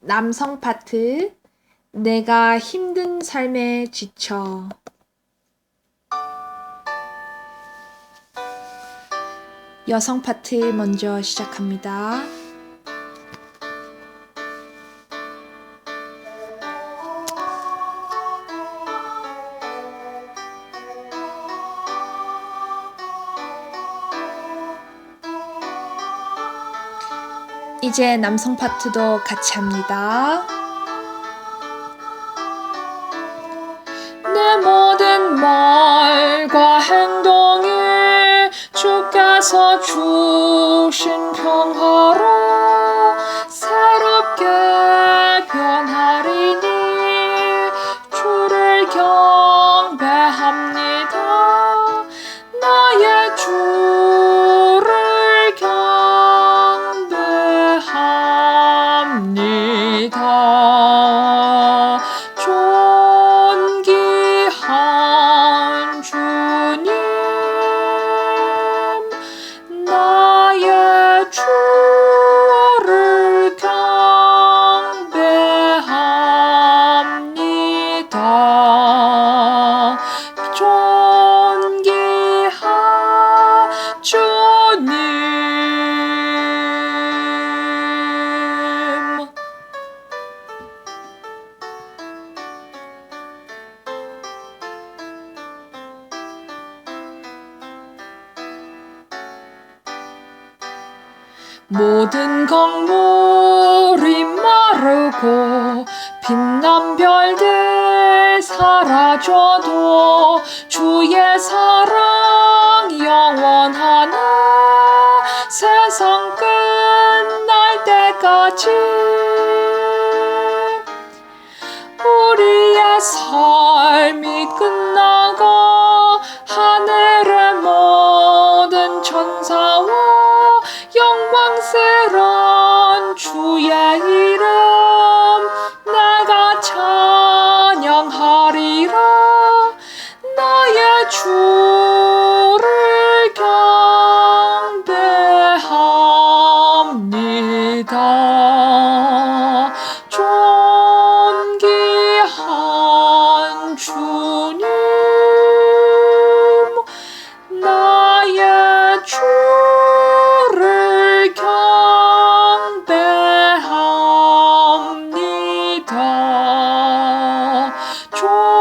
남성 파트 내가 힘든 삶에 지쳐 여성 파트 먼저 시작합니다. 이제 남성 파트도 같이 합니다. 내 모든 말과 행동이 주께서 주신 평화로 새롭게 변하리니 주를 경 경 모든 강물이 마르고 빛난 별들 사라져도 주의 사랑 영원하네. 세상 끝날 때까지 우리의 삶이 끝나고 하늘의 모든 천사와 영광스런 주의 joy.